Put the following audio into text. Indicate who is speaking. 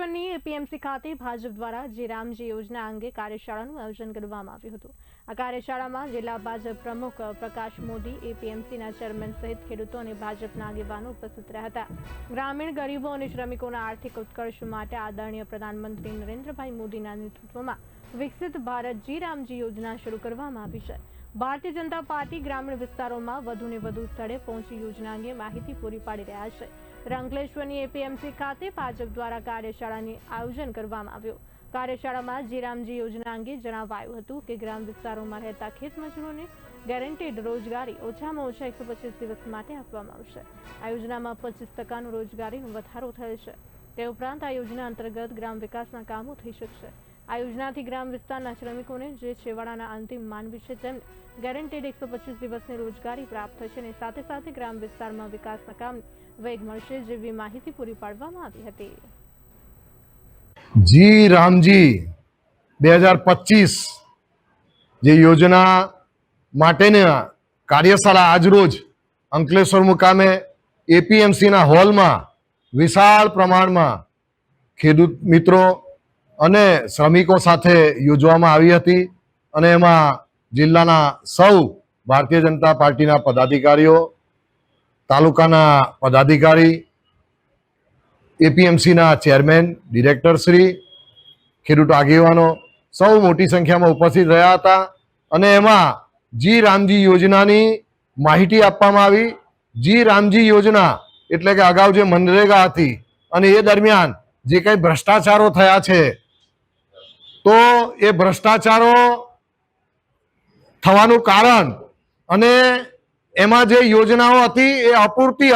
Speaker 1: અંકલેશ્વરની APMC ખાતે ભાજપ દ્વારા જે રામજી યોજના અંગે કાર્યશાળાનું આયોજન કરવામાં આવ્યું હતું. આ કાર્યશાળામાં જિલ્લા ભાજપ પ્રમુખ પ્રકાશ મોદી, એપીએમસીના ચેરમેન સહિત ખેડૂતો અને ભાજપના આગેવાનો ઉપસ્થિત રહ્યા હતા. ગ્રામીણ ગરીબો અને શ્રમિકોના આર્થિક ઉત્કર્ષ માટે આદરણીય પ્રધાનમંત્રી નરેન્દ્રભાઈ મોદીના નેતૃત્વમાં વિકસિત ભારત જી રામજી યોજના શરૂ કરવામાં આવી છે. ભારતીય જનતા પાર્ટી ગ્રામીણ વિસ્તારોમાં વધુને વધુ સ્થળે પહોંચી યોજના અંગે માહિતી પૂરી પાડી રહ્યા છે. રંકલેશ્વરની એપીએમસી ખાતે ભાજપ દ્વારા કાર્યશાળાની આયોજન કરવામાં આવ્યું. કાર્યશાળામાં જીરામજી યોજના અંગે જણાવાયું હતું કે ગ્રામ વિસ્તારોમાં રહેતા ખેત મજૂરોને ગેરંટેડ રોજગારી ઓછામાં ઓછા એકસો પચીસ દિવસ માટે આપવામાં આવશે. આ યોજનામાં પચીસ ટકાનો રોજગારીનો વધારો થયો છે. તે ઉપરાંત આ યોજના અંતર્ગત ગ્રામ વિકાસના કામો થઈ શકશે. આ યોજનાથી ગ્રામ વિસ્તારના શ્રમિકોને જે છેવાડાના અંતિમ માનવી છે, તેમને ગેરંટેડ એકસો પચીસ દિવસની રોજગારી પ્રાપ્ત થશે અને સાથે સાથે ગ્રામ વિસ્તારમાં વિકાસના કામ વેગ મળશે જેવી માહિતી પૂરી પાડવામાં આવી હતી.
Speaker 2: જી રામજી, બે હજાર પચીસ જે યોજના માટેના કાર્યશાળા આજરોજ અંકલેશ્વર મુકામે એપીએમસીના હોલમાં વિશાળ પ્રમાણમાં ખેડૂત મિત્રો અને શ્રમિકો સાથે યોજવામાં આવી હતી અને એમાં જિલ્લાના સૌ ભારતીય જનતા પાર્ટીના પદાધિકારીઓ, તાલુકાના પદાધિકારી, એપીએમસીના ચેરમેન ડિરેક્ટર શ્રી ખેડૂત આગેવાનો સૌ મોટી સંખ્યામાં ઉપસ્થિત રહ્યા હતા અને એમાં જી રામજી યોજનાની માહિતી આપવામાં આવી. જી રામજી યોજના એટલે કે અગાઉ જે મનરેગા હતી અને એ દરમિયાન જે કંઈ ભ્રષ્ટાચારો થયા છે એ ભ્રષ્ટાચારો થવાનું કારણ અને એમાં જે યોજનાઓ હતી એ અપૂરતી